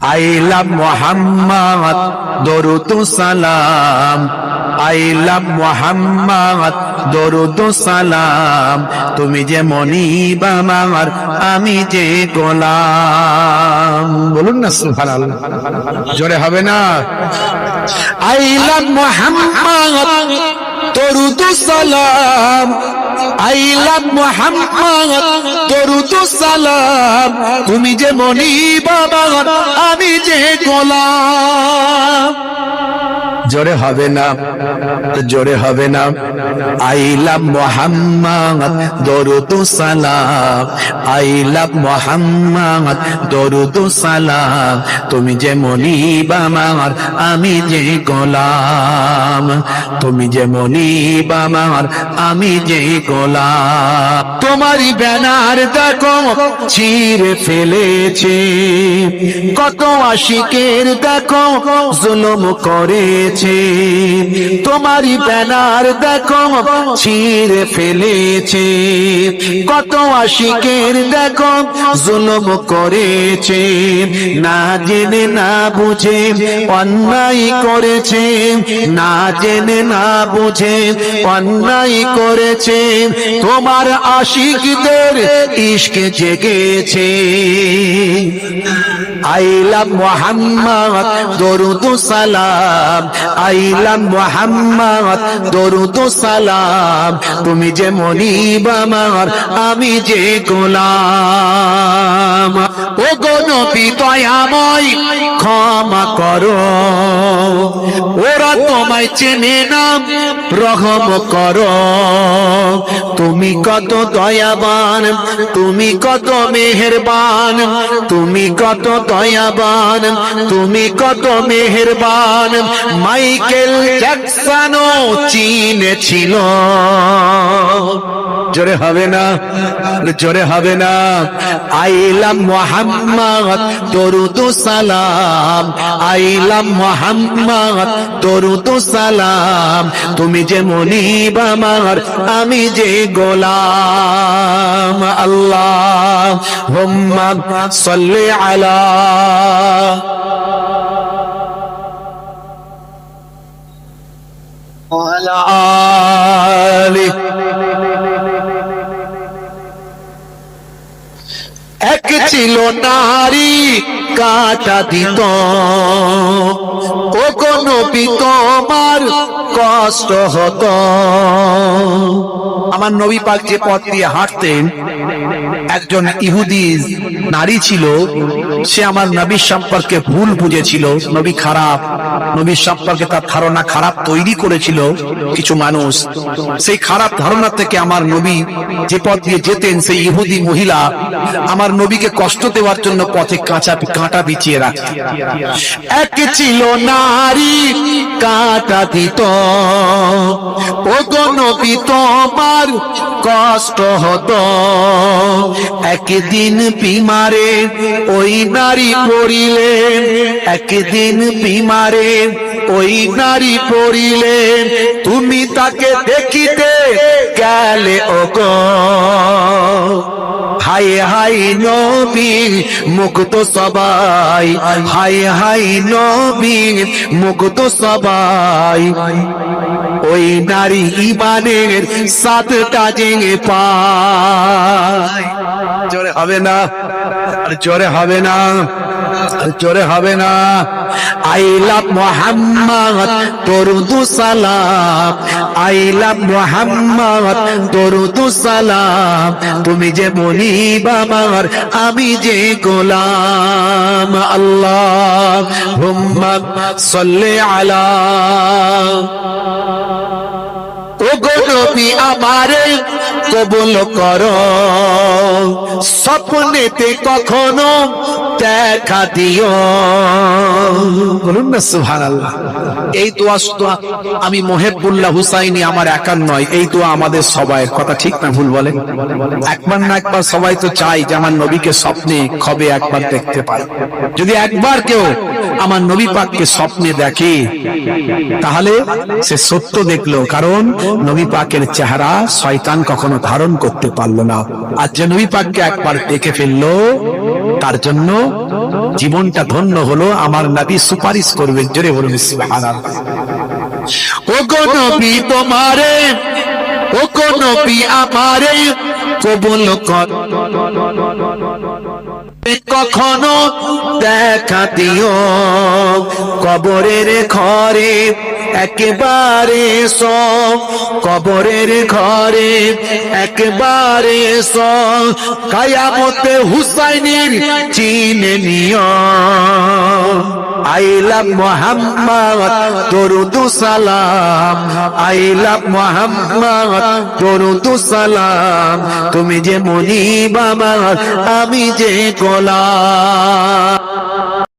আইলাম মোহাম্মদ, দরুদ সালাম। আইলাম মোহাম্মদ, দরুদ সালাম। তুমি যে মনিব আমার, আমি যে গোলাম। বলুন না, সুবহানাল্লাহ। জোরে হবে না? আইলাম মোহাম্মদ দরুদ সালাম আইলাম মোহাম্মদ। দরুদ সালাম তুমি যে মনি বাবা আমি যে গোলাম। জোরে হবে না, জোরে হবে না। আইলাম মোহাম্মদ, দরুদ সালাম। আইলাম মোহাম্মদ, দরুদ সালাম। তুমি যে মনিব আমার, আমি যে গোলাম। তুমি যে মনিব আমার, আমি যে গোলাম। তোমারই ব্যানার দেখো, ছিঁড়ে ফেলেছে। কত আশিকের দেখো, জুলুম করেছে। তোমারই ব্যানার দেখো, ছিঁড়ে ফেলেছে। কত আশিকের দেখো, জুলুম করেছে। না জেনে, না বুঝে অন্যায় করেছে। না জেনে, না বুঝে অন্যায় করেছে। তোমার আশিকদের ইশকে জেগেছে। আইলাম মোহাম্মদ, দরুদ সালাম। আইলাম মোহাম্মদ, দরুদ সালাম। তুমি যে মনিব আমার, আমি যে গোলাম। ও গো নবী দয়াময়, ক্ষমা করো। ওরা তোমায় চেনে না, রহম করো। তুমি কত দয়াবান, তুমি কত মেহেরবান, তুমি কত দয়াবান, তুমি কত মাইকেল জ্যাকসনও চীনে ছিল। জোরে হবে না, জোরে হবে না। আইলাম মোহাম্মদ, দরুদ সালাম। আইলাম মোহাম্মদ দরুদ সালাম তুমি যে মনিব আমার আমি যে গোলাম আল্লাহ হুম্মা সাল্লি আলা وعلى ছিল নারী কাটা দিত। ও কোন তোমার কষ্ট হতো। আমার নবী পাক যে পথ দিয়ে হাঁটতেন, একজন ইহুদি নারী ছিল, সে আমার নবীর সম্পর্কে ভুল বুঝেছিল, নবী খারাপ, নবীর সম্পর্কে তার ধারণা খারাপ তৈরি করেছিল কিছু মানুষ। সেই খারাপ ধারণা থেকে আমার নবী যে পথ দিয়ে যেতেন, সেই ইহুদি মহিলা আমার নবীকে কষ্ট দেওয়ার জন্য পথে কাঁচা কাঁটা বিছিয়ে রাখত। এক ছিল নারী, কাঁটা দিত। ও গো নবী তোমার কষ্ট হতো। একদিন বিমারে ওই নারী পড়িলেন একদিন বিমারে ওই নারী পড়িলেন, তুমি তাকে দেখিতে গেলে ও হাই হাই নবী মুক্ত সবাই। হাই হাই নবী মুক্ত সবাই। ওই নারী ইমানের সাতটা জেঙে পায়। জোরে হবে না, আর জোরে হবে না। জোরে হবে না। আইলাম মোহাম্মদ, দরুদ সালাম। আইলাম মোহাম্মদ, দরুদ সালাম। তুমি যে মনিব আমার, আমি যে গোলাম। আল্লাহ হুম্মা সাল্লি আলা নবী আমারে কবুল করো। স্বপ্নেতে কখনো দেখা দিও। বলুন না সুহান আল্লাহ এই দোয়া শুধু আমি মোহেবুল্লাহ হুসাইনি আমার একার নয় এই দোয়া আমাদের সবাই কথা ঠিক না ভুল বলে? একবার না একবার সবাই তো চাই যে আমার নবীকে স্বপ্নে খবে একবার দেখতে পায়। যদি একবার কেউ আমার নবী পাককে স্বপ্নে দেখে তাহলে সে সত্য দেখল কারণ নবী পাকের চেহারা শয়তান কখনো ধারণ করতে পারল না। আর যে নবী পাককে একবার দেখে ফেলল, তার জন্য জীবনটা ধন্য হলো আমার নবী সুপারিশ করবেন জোরে বলুন ও গো নবী তোমারে ও গো নবী আমারে, কবুল কর। কখনো দেখা দিও কবরের ঘরে একেবারে সব কবরের ঘরে, একেবারে সব কায়ামতে হুসাইনের চিনে নিও। আইলাম মোহাম্মদ, দরুদু সালাম। আইলাম মোহাম্মদ, দরুদু সালাম। তুমি যে মনি বাবা আমি যে গোলাম।